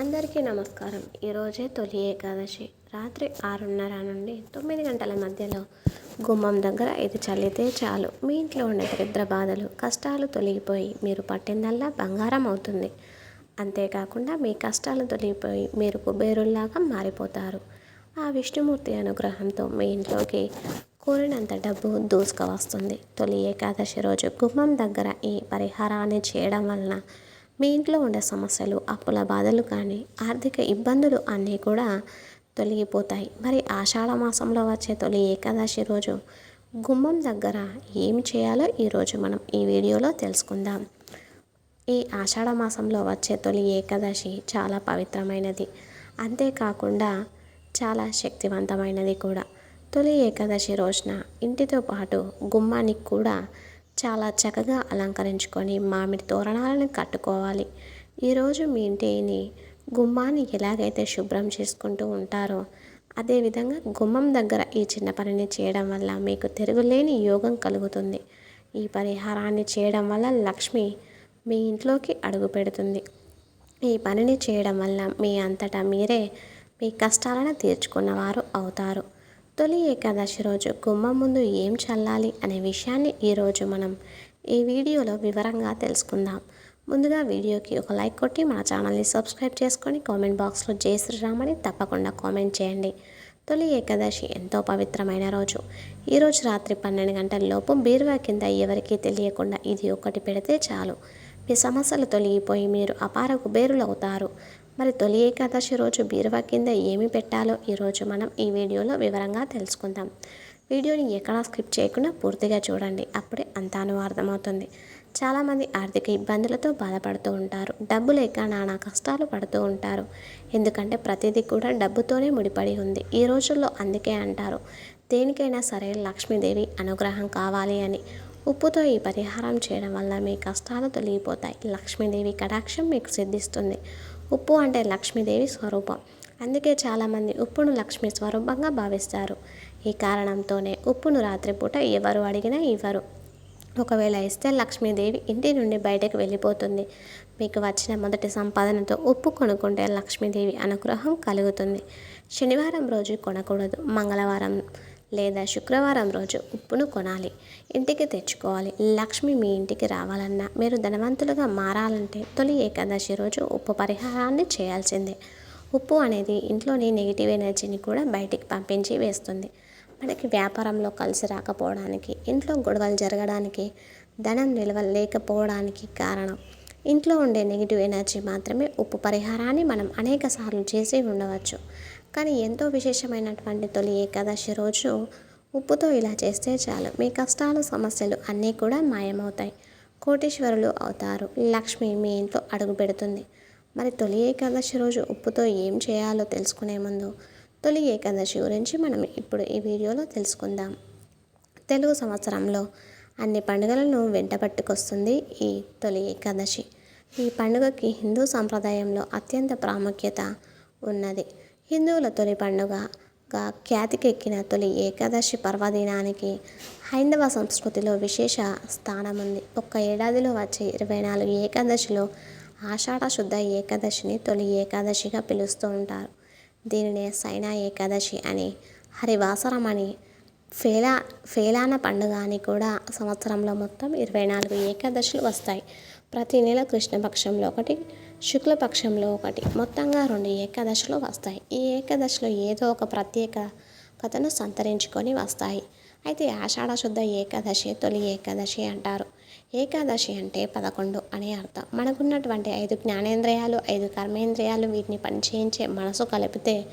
అందరికీ నమస్కారం. ఈరోజే తొలి ఏకాదశి. రాత్రి ఆరున్నర నుండి తొమ్మిది గంటల మధ్యలో గుమ్మం దగ్గర ఇది చల్లితే చాలు. మీ ఇంట్లో ఉండే దరిద్ర బాధలు కష్టాలు తొలగిపోయి మీరు పట్టిందల్లా బంగారం అవుతుంది. అంతేకాకుండా మీ కష్టాలు తొలగిపోయి మీరు కుబేరుల్లాగా మారిపోతారు. ఆ విష్ణుమూర్తి అనుగ్రహంతో మీ ఇంట్లోకి కోరినంత డబ్బు దూసుక వస్తుంది తొలి ఏకాదశి రోజు గుమ్మం దగ్గర ఈ పరిహారాన్ని చేయడం వలన మీ ఇంట్లో ఉండే సమస్యలు అప్పుల బాధలు కానీ ఆర్థిక ఇబ్బందులు అన్నీ కూడా తొలగిపోతాయి. మరి ఆషాఢ మాసంలో వచ్చే తొలి ఏకాదశి రోజు గుమ్మం దగ్గర ఏమి చేయాలో ఈరోజు మనం ఈ వీడియోలో తెలుసుకుందాం. ఈ ఆషాఢ మాసంలో వచ్చే తొలి ఏకాదశి చాలా పవిత్రమైనది. అంతేకాకుండా చాలా శక్తివంతమైనది కూడా. తొలి ఏకాదశి రోజున ఇంటితో పాటు గుమ్మానికి కూడా చాలా చక్కగా అలంకరించుకొని మామిడి తోరణాలను కట్టుకోవాలి. ఈరోజు మీ ఇంటిని గుమ్మాన్ని ఎలాగైతే శుభ్రం చేసుకుంటూ ఉంటారో అదేవిధంగా గుమ్మం దగ్గర ఈ చిన్న పనిని చేయడం వల్ల మీకు తిరుగులేని యోగం కలుగుతుంది. ఈ పరిహారాన్ని చేయడం వల్ల లక్ష్మి మీ ఇంట్లోకి అడుగు పెడుతుంది. ఈ పనిని చేయడం వల్ల మీ అంతటా మీరే మీ కష్టాలను తీర్చుకున్నవారు అవుతారు. తొలి ఏకాదశి రోజు గుమ్మం ముందు ఏం చల్లాలి అనే విషయాన్ని ఈరోజు మనం ఈ వీడియోలో వివరంగా తెలుసుకుందాం. ముందుగా వీడియోకి ఒక లైక్ కొట్టి మన ఛానల్ని సబ్స్క్రైబ్ చేసుకొని కామెంట్ బాక్స్లో జయ శ్రీరామని తప్పకుండా కామెంట్ చేయండి. తొలి ఏకాదశి ఎంతో పవిత్రమైన రోజు. ఈరోజు రాత్రి పన్నెండు గంటల లోపు బీరువా కింద ఎవరికీ తెలియకుండా ఇది ఒకటి పెడితే చాలు. మీ సమస్యలు తొలగిపోయి మీరు అపార కుబేరులు అవుతారు మరి తొలి ఏకాదశి రోజు బీరువా కింద ఏమి పెట్టాలో ఈరోజు మనం ఈ వీడియోలో వివరంగా తెలుసుకుందాం. వీడియోని ఎక్కడా స్కిప్ చేయకుండా పూర్తిగా చూడండి. అప్పుడే అంతాను అర్థమవుతుంది. చాలామంది ఆర్థిక ఇబ్బందులతో బాధపడుతూ ఉంటారు. డబ్బు లేక నానా కష్టాలు పడుతూ ఉంటారు. ఎందుకంటే ప్రతిదీ కూడా డబ్బుతోనే ముడిపడి ఉంది. ఈ రోజుల్లో అందుకే అంటారు దేనికైనా సరే లక్ష్మీదేవి అనుగ్రహం కావాలి అని. ఉప్పుతో ఈ పరిహారం చేయడం వల్ల మీ కష్టాలు తొలగిపోతాయి. లక్ష్మీదేవి కటాక్షం మీకు సిద్ధిస్తుంది. ఉప్పు అంటే లక్ష్మీదేవి స్వరూపం. అందుకే చాలామంది ఉప్పును లక్ష్మీ స్వరూపంగా భావిస్తారు. ఈ కారణంతోనే ఉప్పును రాత్రిపూట ఎవరు అడిగినా ఇవ్వరు. ఒకవేళ ఇస్తే లక్ష్మీదేవి ఇంటి నుండి బయటకు వెళ్ళిపోతుంది. మీకు వచ్చిన మొదటి సంపాదనతో ఉప్పు కొనుక్కుంటే లక్ష్మీదేవి అనుగ్రహం కలుగుతుంది. శనివారం రోజు కొనకూడదు. మంగళవారం లేదా శుక్రవారం రోజు ఉప్పును కొనాలి. ఇంటికి తెచ్చుకోవాలి. లక్ష్మి మీ ఇంటికి రావాలన్నా మీరు ధనవంతులుగా మారాలంటే తొలి ఏకాదశి రోజు ఉప్పు పరిహారాన్ని చేయాల్సిందే. ఉప్పు అనేది ఇంట్లోని నెగిటివ్ ఎనర్జీని కూడా బయటికి పంపించి వేస్తుంది. మనకి వ్యాపారంలో కలిసి రాకపోవడానికి ఇంట్లో గొడవలు జరగడానికి ధనం నిల్వ లేకపోవడానికి కారణం ఇంట్లో ఉండే నెగిటివ్ ఎనర్జీ మాత్రమే ఉప్పు పరిహారాన్ని మనం అనేక సార్లు చేసి ఉండవచ్చు. కానీ ఎంతో విశేషమైనటువంటి తొలి ఏకాదశి రోజు ఉప్పుతో ఇలా చేస్తే చాలు. మీ కష్టాలు సమస్యలు అన్నీ కూడా మాయమవుతాయి. కోటీశ్వరులు అవుతారు. లక్ష్మి మీ ఇంట్లో అడుగు పెడుతుంది. మరి తొలి ఏకాదశి రోజు ఉప్పుతో ఏం చేయాలో తెలుసుకునే ముందు తొలి ఏకాదశి గురించి మనం ఇప్పుడు ఈ వీడియోలో తెలుసుకుందాం. తెలుగు సంవత్సరంలో అన్ని పండుగలను వెంట పట్టుకొస్తుంది ఈ తొలి ఏకాదశి. ఈ పండుగకి హిందూ సాంప్రదాయంలో అత్యంత ప్రాముఖ్యత ఉన్నది. హిందువుల తొలి పండుగగా ఖ్యాతికెక్కిన తొలి ఏకాదశి పర్వదినానికి హైందవ సంస్కృతిలో విశేష స్థానం ఉంది ఒక్క ఏడాదిలో వచ్చే ఇరవై నాలుగు ఏకాదశిలో ఆషాఢ శుద్ధ ఏకాదశిని తొలి ఏకాదశిగా పిలుస్తూ ఉంటారు. దీనినే సైనా ఏకాదశి అని హరివాసరం అని ఫేలా ఫేలాన పండుగ అని కూడా సంవత్సరంలో మొత్తం ఇరవై నాలుగు ఏకాదశులు వస్తాయి. ప్రతి నెల కృష్ణపక్షంలో ఒకటి శుక్లపక్షంలో ఒకటి. మొత్తంగా రెండు ఏకాదశలు వస్తాయి. ఈ ఏకాదశలో ఏదో ఒక ప్రత్యేక కథను సంతరించుకొని వస్తాయి. అయితే ఆషాఢ శుద్ధ ఏకాదశి తొలి ఏకాదశి అంటారు. ఏకాదశి అంటే పదకొండు అనే అర్థం. మనకున్నటువంటి ఐదు జ్ఞానేంద్రియాలు ఐదు కర్మేంద్రియాలు వీటిని పనిచేయించే మనసు కలిపితే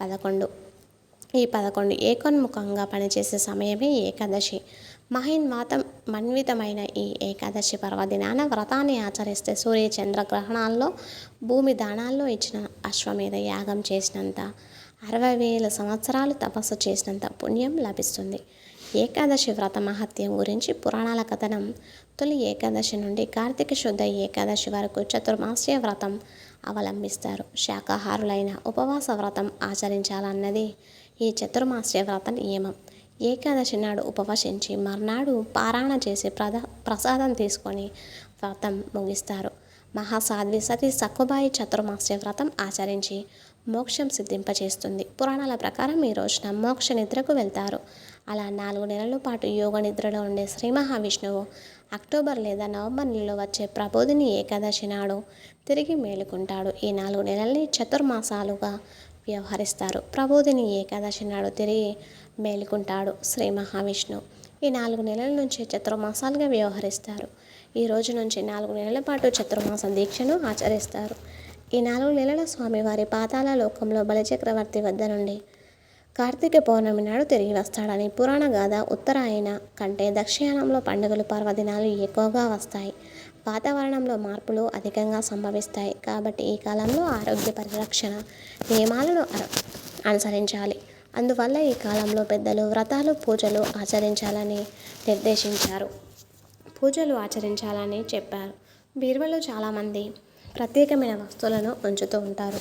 పదకొండు. ఈ పదకొండు ఏకోన్ముఖంగా పనిచేసే సమయమే ఏకాదశి. మహిన్వాతం మన్వితమైన ఈ ఏకాదశి పర్వదినాన వ్రతాన్ని ఆచరిస్తే సూర్య చంద్రగ్రహణాల్లో భూమి దానాల్లో ఇచ్చిన అశ్వమేధ యాగం చేసినంత అరవై వేల సంవత్సరాలు తపస్సు చేసినంత పుణ్యం లభిస్తుంది. ఏకాదశి వ్రత మహత్యం గురించి పురాణాల కథనం. తొలి ఏకాదశి నుండి కార్తీక శుద్ధ ఏకాదశి వరకు చతుర్మాస్య వ్రతం అవలంబిస్తారు. శాకాహారులైన ఉపవాస వ్రతం ఆచరించాలన్నది ఈ చతుర్మాస్య వ్రత నియమం. ఏకాదశి నాడు ఉపవసించి మర్నాడు పారాయణ చేసి ప్రద ప్రసాదం తీసుకొని వ్రతం ముగిస్తారు. మహాసాధ్వి సతీ సక్కుబాయి చతుర్మాస్య వ్రతం ఆచరించి మోక్షం సిద్ధింపచేస్తుంది. పురాణాల ప్రకారం ఈ రోజున మోక్ష నిద్రకు వెళ్తారు. అలా నాలుగు నెలల పాటు యోగ నిద్రలో ఉండే శ్రీ మహావిష్ణువు అక్టోబర్ లేదా నవంబర్ నెలలో వచ్చే ప్రబోధిని ఏకాదశి నాడు తిరిగి మేలుకుంటాడు. ఈ నాలుగు నెలల్ని చతుర్మాసాలుగా వ్యవహరిస్తారు. ప్రబోధిని ఏకాదశి నాడు తిరిగి మేలుకుంటాడు శ్రీ మహావిష్ణువు. ఈ నాలుగు నెలల నుంచి చతుర్మాసాలుగా వ్యవహరిస్తారు. ఈ రోజు నుంచి నాలుగు నెలల పాటు చతుర్మాస దీక్షను ఆచరిస్తారు. ఈ నాలుగు నెలల స్వామివారి పాతాల లోకంలో బలిచక్రవర్తి వద్ద నుండి కార్తీక పౌర్ణమి నాడు తిరిగి వస్తాడని పురాణ గాథ ఉత్తరాయణ కంటే దక్షిణాయనంలో పండుగలు పర్వదినాలు ఎక్కువగా వస్తాయి. వాతావరణంలో మార్పులు అధికంగా సంభవిస్తాయి కాబట్టి ఈ కాలంలో ఆరోగ్య పరిరక్షణ నియమాలను అనుసరించాలి. అందువల్ల ఈ కాలంలో పెద్దలు వ్రతాలు పూజలు ఆచరించాలని నిర్దేశించారు. పూజలు ఆచరించాలని చెప్పారు. బీరువలో చాలామంది ప్రత్యేకమైన వస్తువులను ఉంచుతూ ఉంటారు.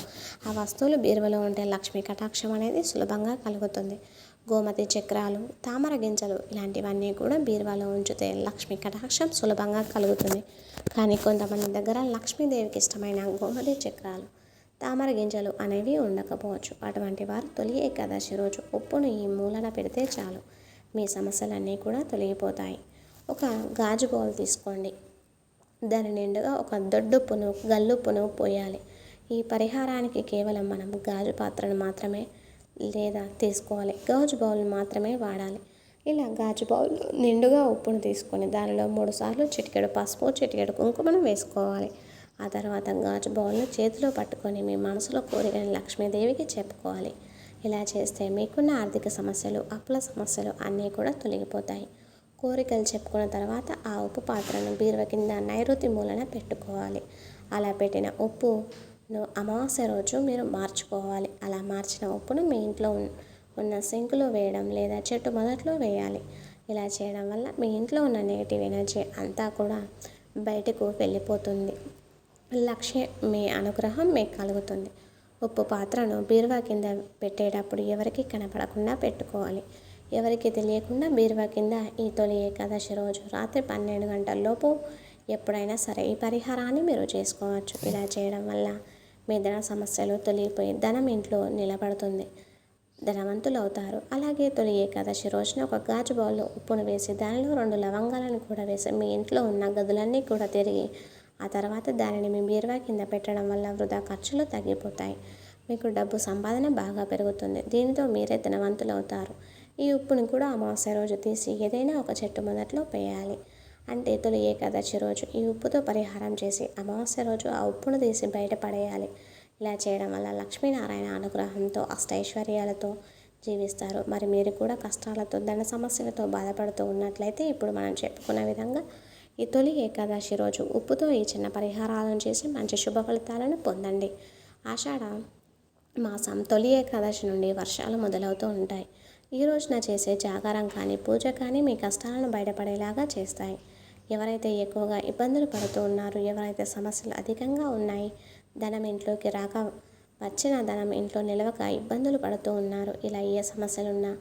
ఆ వస్తువులు బీరువలో ఉంటే లక్ష్మీ కటాక్షం అనేది సులభంగా కలుగుతుంది. గోమతి చక్రాలు తామర గింజలు ఇలాంటివన్నీ కూడా బీరువాలో ఉంచితే లక్ష్మీ కటాక్షం సులభంగా కలుగుతుంది. కానీ కొంతమంది దగ్గర లక్ష్మీదేవికి ఇష్టమైన గోమతి చక్రాలు తామర గింజలు అనేవి ఉండకపోవచ్చు. అటువంటి వారు తొలి ఏకాదశి రోజు ఉప్పును ఈ మూలన పెడితే చాలు. మీ సమస్యలన్నీ కూడా తొలగిపోతాయి. ఒక గాజు బౌల్ తీసుకోండి. దాని నిండుగా ఒక దొడ్డుప్పును గల్లుప్పును పోయాలి. ఈ పరిహారానికి కేవలం మనం గాజు పాత్రను మాత్రమే లేదా తీసుకోవాలి. గాజు బౌల్ మాత్రమే వాడాలి. ఇలా గాజు బౌల్ నిండుగా ఉప్పును తీసుకొని దానిలో మూడు సార్లు చిటికెడు పసుపు చిటికెడు కుంకుమను వేసుకోవాలి. ఆ తర్వాత గాజు బౌల్ను చేతిలో పట్టుకొని మీ మనసులో కోరికని లక్ష్మీదేవికి చెప్పుకోవాలి. ఇలా చేస్తే మీకున్న ఆర్థిక సమస్యలు అప్పుల సమస్యలు అన్నీ కూడా తొలగిపోతాయి. కోరికలు చెప్పుకున్న తర్వాత ఆ ఉప్పు పాత్రను బీరువ కింద నైరుతి మూలన పెట్టుకోవాలి. అలా పెట్టిన ఉప్పును అమావాస్య రోజు మీరు మార్చుకోవాలి. అలా మార్చిన ఉప్పును మీ ఇంట్లో ఉన్న సింకులో వేయడం లేదా చెట్టు మొదట్లో వేయాలి. ఇలా చేయడం వల్ల మీ ఇంట్లో ఉన్న నెగిటివ్ ఎనర్జీ అంతా కూడా బయటకు వెళ్ళిపోతుంది. లక్ష్య మీ అనుగ్రహం మీకు కలుగుతుంది. ఉప్పు పాత్రను బీరువా కింద పెట్టేటప్పుడు ఎవరికి కనపడకుండా పెట్టుకోవాలి. ఎవరికి తెలియకుండా బీరువా కింద ఈ తొలి ఏకాదశి రోజు రాత్రి పన్నెండు గంటల్లోపు ఎప్పుడైనా సరే ఈ పరిహారాన్ని మీరు చేసుకోవచ్చు. ఇలా చేయడం వల్ల మీ ధన సమస్యలు తొలగిపోయి ధనం ఇంట్లో నిలబడుతుంది. ధనవంతులు అవుతారు. అలాగే తొలి ఏకాదశి రోజున ఒక గాజు బౌల్లో ఉప్పును వేసి దానిలో రెండు లవంగాలను కూడా వేసి మీ ఇంట్లో ఉన్న గదులన్నీ కూడా తిరిగి ఆ తర్వాత దానిని మీ బీరువా కింద పెట్టడం వల్ల వృధా ఖర్చులు తగ్గిపోతాయి. మీకు డబ్బు సంపాదన బాగా పెరుగుతుంది. దీనితో మీరే ధనవంతులు అవుతారు ఈ ఉప్పుని కూడా అమావాస్య రోజు తీసి ఏదైనా ఒక చెట్టు మొదట్లో వేయాలి అంటే తొలి ఏకాదశి రోజు ఈ ఉప్పుతో పరిహారం చేసి అమావాస్య రోజు ఆ ఉప్పును తీసి బయట పడేయాలి. ఇలా చేయడం వల్ల లక్ష్మీనారాయణ అనుగ్రహంతో అష్టైశ్వర్యాలతో జీవిస్తారు. మరి మీరు కూడా కష్టాలతో ధన సమస్యలతో బాధపడుతూ ఉన్నట్లయితే ఇప్పుడు మనం చెప్పుకున్న విధంగా ఈ తొలి ఏకాదశి రోజు ఉప్పుతో ఈ చిన్న పరిహారాలను చేసి మంచి శుభ ఫలితాలను పొందండి. ఆషాఢ మాసం తొలి ఏకాదశి నుండి వర్షాలు మొదలవుతూ ఉంటాయి. ఈ రోజున చేసే జాగారం కానీ పూజ కానీ మీ కష్టాలను బయటపడేలాగా చేస్తాయి. ఎవరైతే ఎక్కువగా ఇబ్బందులు పడుతూ ఉన్నారో ఎవరైతే సమస్యలు అధికంగా ఉన్నాయి ధనం ఇంట్లోకి రాక వచ్చిన ధనం ఇంట్లో నిలవక ఇబ్బందులు పడుతూ ఉన్నారు ఇలా ఏ సమస్యలున్నా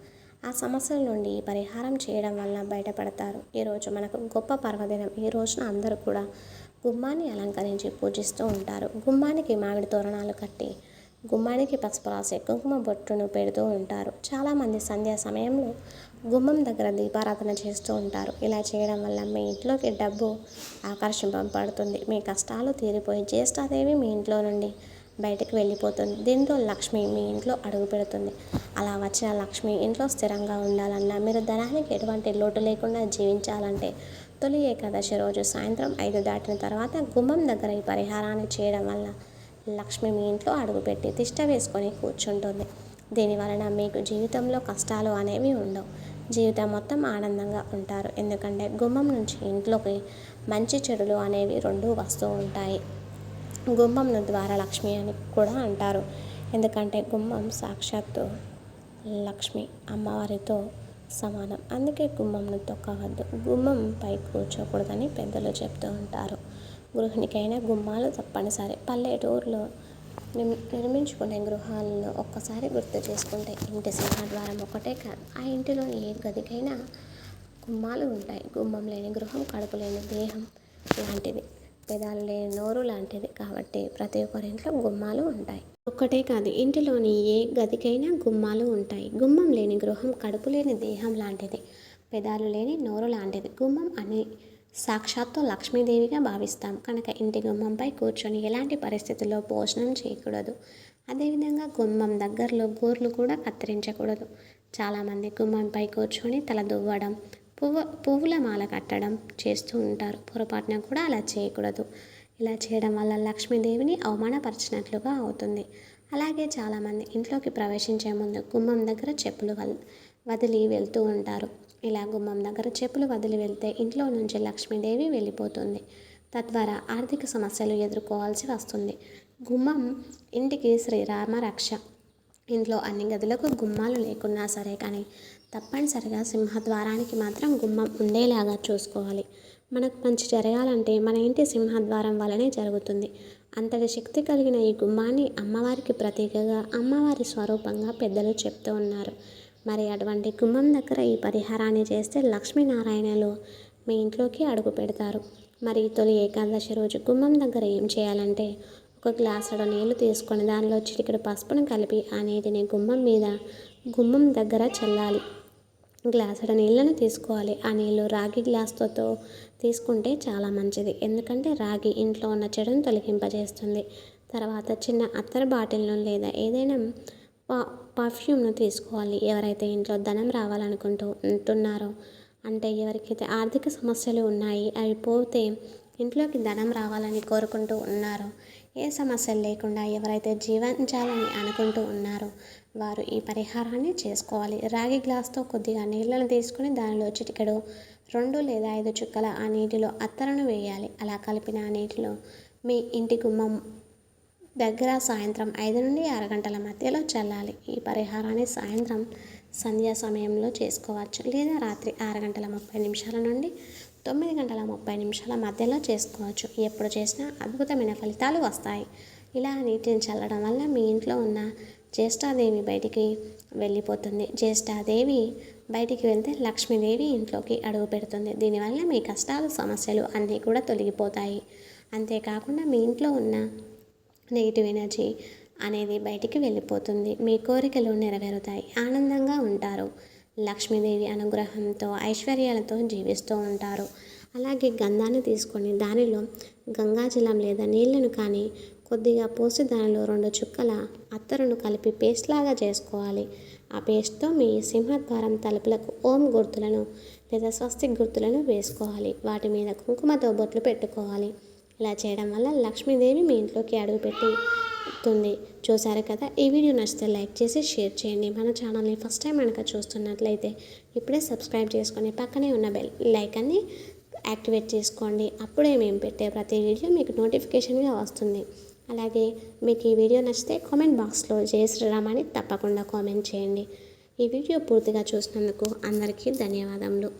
ఆ సమస్యల నుండి పరిహారం చేయడం వల్ల బయటపడతారు. ఈరోజు మనకు గొప్ప పర్వదినం. ఈ రోజున అందరూ కూడా గుమ్మాన్ని అలంకరించి పూజిస్తూ ఉంటారు. గుమ్మానికి మామిడి తోరణాలు కట్టి గుమ్మానికి పసుపు రాసి కుంకుమ బొట్టును పెడుతూ ఉంటారు. చాలామంది సంధ్యా సమయంలో గుమ్మం దగ్గర దీపారాధన చేస్తూ ఉంటారు. ఇలా చేయడం వల్ల మీ ఇంట్లోకి డబ్బు ఆకర్షింపబడుతుంది. మీ కష్టాలు తీరిపోయి జ్యేష్ఠాదేవి మీ ఇంట్లో నుండి బయటకు వెళ్ళిపోతుంది. దీంతో లక్ష్మి మీ ఇంట్లో అడుగు పెడుతుంది. అలా వచ్చిన లక్ష్మి ఇంట్లో స్థిరంగా ఉండాలన్నా మీరు ధనానికి ఎటువంటి లోటు లేకుండా జీవించాలంటే తొలి ఏకాదశి రోజు సాయంత్రం ఐదు దాటిన తర్వాత గుమ్మం దగ్గర ఈ పరిహారాన్ని చేయడం వల్ల లక్ష్మి మీ ఇంట్లో అడుగుపెట్టి తిష్ట వేసుకొని కూర్చుంటుంది. దీని వలన మీకు జీవితంలో కష్టాలు అనేవి ఉండవు. జీవితం మొత్తం ఆనందంగా ఉంటారు. ఎందుకంటే గుమ్మం నుంచి ఇంట్లోకి మంచి చెడులు అనేవి రెండు వస్తూ ఉంటాయి. గుమ్మం ద్వారా లక్ష్మి అని కూడా అంటారు. ఎందుకంటే గుమ్మం సాక్షాత్తు లక్ష్మి అమ్మవారితో సమానం. అందుకే గుమ్మంను తొక్కవద్దు గుమ్మం పై కూర్చోకూడదని పెద్దలు చెప్తూ ఉంటారు. గృహిణికైనా గుమ్మాలు తప్పనిసరి. పల్లెటూరులో నిర్మించుకునే గృహాలను ఒక్కసారి గుర్తు చేసుకుంటే ఇంటి సింహద్వారం ఒకటే కాదు. ఆ ఇంటిలో ఏ గదికైనా గుమ్మాలు ఉంటాయి. గుమ్మం లేని గృహం కడుపు లేని దేహం లాంటిది పెదాలు లేని నోరు లాంటిది కాబట్టి ప్రతి ఒక్కరి ఇంట్లో గుమ్మాలు ఉంటాయి. ఒక్కటే కాదు ఇంటిలోని ఏ గదికైనా గుమ్మాలు ఉంటాయి. గుమ్మం లేని గృహం కడుపు లేని దేహం లాంటిది. పెదాలు లేని నోరు లాంటిది. గుమ్మం అని సాక్షాత్తు లక్ష్మీదేవిగా భావిస్తాం. కనుక ఇంటి గుమ్మంపై కూర్చొని ఎలాంటి పరిస్థితుల్లో భోజనం చేయకూడదు? అదేవిధంగా గుమ్మం దగ్గరలో గోర్లు కూడా కత్తిరించకూడదు. చాలామంది గుమ్మంపై కూర్చొని తల దువ్వడం పువ్వు పువ్వుల మాల కట్టడం చేస్తూ ఉంటారు. పొరపాటున కూడా అలా చేయకూడదు. ఇలా చేయడం వల్ల లక్ష్మీదేవిని అవమానపరిచినట్లుగా అవుతుంది. అలాగే చాలామంది ఇంట్లోకి ప్రవేశించే ముందు గుమ్మం దగ్గర చెప్పులు వల్ వదిలి వెళ్తూ ఉంటారు. ఇలా గుమ్మం దగ్గర చెప్పులు వదిలి వెళ్తే ఇంట్లో నుంచి లక్ష్మీదేవి వెళ్ళిపోతుంది. తద్వారా ఆర్థిక సమస్యలు ఎదుర్కోవాల్సి వస్తుంది. గుమ్మం ఇంటికి శ్రీరామ రక్ష ఇంట్లో అన్ని గదులకు గుమ్మాలు లేకున్నా సరే కానీ తప్పనిసరిగా సింహద్వారానికి మాత్రం గుమ్మం ఉండేలాగా చూసుకోవాలి. మనకు మంచి జరగాలంటే మన ఇంటి సింహద్వారం వలనే జరుగుతుంది. అంతటి శక్తి కలిగిన ఈ గుమ్మాన్ని అమ్మవారికి ప్రతీకగా అమ్మవారి స్వరూపంగా పెద్దలు చెప్తూ ఉన్నారు. మరి అటువంటి గుమ్మం దగ్గర ఈ పరిహారాన్ని చేస్తే లక్ష్మీనారాయణలు మీ ఇంట్లోకి అడుగు పెడతారు. మరి తొలి ఏకాదశి రోజు గుమ్మం దగ్గర ఏం చేయాలంటే ఒక గ్లాసుడు నీళ్ళు తీసుకొని దానిలో చిటికెడు పసుపును కలిపి ఆ నీటిని గుమ్మం మీద గుమ్మం దగ్గర చల్లాలి. గ్లాసుడు నీళ్ళను తీసుకోవాలి. ఆ నీళ్ళు రాగి గ్లాస్తో తీసుకుంటే చాలా మంచిది. ఎందుకంటే రాగి ఇంట్లో ఉన్న చెడును తొలగింపజేస్తుంది. తర్వాత చిన్న అత్తర్ బాటిల్ను లేదా ఏదైనా పా పర్ఫ్యూమ్ను తీసుకోవాలి. ఎవరైతే ఇంట్లో ధనం రావాలనుకుంటూ ఉంటున్నారో అంటే ఎవరికైతే ఆర్థిక సమస్యలు ఉన్నాయి అవి పోతే ఇంట్లోకి ధనం రావాలని కోరుకుంటూ ఉన్నారో. ఏ సమస్యలు లేకుండా ఎవరైతే జీవించాలని అనుకుంటూ ఉన్నారో వారు ఈ పరిహారాన్ని చేసుకోవాలి. రాగి గ్లాస్తో కొద్దిగా నీళ్ళను తీసుకుని దానిలో చిటికెడు రెండు లేదా ఐదు చుక్కల ఆ నీటిలో అత్తరను వేయాలి. అలా కలిపిన ఆ నీటిలో మీ ఇంటి గుమ్మం దగ్గర సాయంత్రం ఐదు నుండి ఆరు గంటల మధ్యలో చల్లాలి. ఈ పరిహారాన్ని సాయంత్రం సంధ్యా సమయంలో చేసుకోవచ్చు. లేదా రాత్రి ఆరు గంటల ముప్పై నిమిషాల నుండి తొమ్మిది గంటల ముప్పై నిమిషాల మధ్యలో చేసుకోవచ్చు. ఎప్పుడు చేసినా అద్భుతమైన ఫలితాలు వస్తాయి. ఇలా నీటిని చల్లడం వల్ల మీ ఇంట్లో ఉన్న జ్యేష్ఠాదేవి బయటికి వెళ్ళిపోతుంది. జ్యేష్ఠాదేవి బయటికి వెళ్తే లక్ష్మీదేవి ఇంట్లోకి అడుగు పెడుతుంది. దీనివల్ల మీ కష్టాలు సమస్యలు అన్నీ కూడా తొలగిపోతాయి. అంతేకాకుండా మీ ఇంట్లో ఉన్న నెగిటివ్ ఎనర్జీ అనేది బయటికి వెళ్ళిపోతుంది. మీ కోరికలు నెరవేరుతాయి. ఆనందంగా ఉంటారు. లక్ష్మీదేవి అనుగ్రహంతో ఐశ్వర్యాలతో జీవిస్తూ ఉంటారు. అలాగే గంధాన్ని తీసుకొని దానిలో గంగాజలం లేదా నీళ్ళను కానీ కొద్దిగా పోసి దానిలో రెండు చుక్కల అత్తరును కలిపి పేస్ట్ లాగా చేసుకోవాలి. ఆ పేస్ట్తో మీ సింహద్వారం తలుపులకు ఓం గుర్తులను లేదా స్వస్తిక్ గుర్తులను వేసుకోవాలి. వాటి మీద కుంకుమతో బొట్లు పెట్టుకోవాలి. ఇలా చేయడం వల్ల లక్ష్మీదేవి మీ ఇంట్లోకి అడుగుపెట్టి వస్తుంది. చూసారు కదా? ఈ వీడియో నచ్చితే లైక్ చేసి షేర్ చేయండి. మన ఛానల్ని ఫస్ట్ టైం కనుక చూస్తున్నట్లయితే ఇప్పుడే సబ్స్క్రైబ్ చేసుకొని పక్కనే ఉన్న బెల్ లైకాన్ని యాక్టివేట్ చేసుకోండి. అప్పుడే మేము పెట్టే ప్రతి వీడియో మీకు నోటిఫికేషన్గా వస్తుంది. అలాగే మీకు ఈ వీడియో నచ్చితే కామెంట్ బాక్స్లో జయ శ్రీరామ్ అని తప్పకుండా కామెంట్ చేయండి. ఈ వీడియో పూర్తిగా చూసినందుకు అందరికీ ధన్యవాదములు.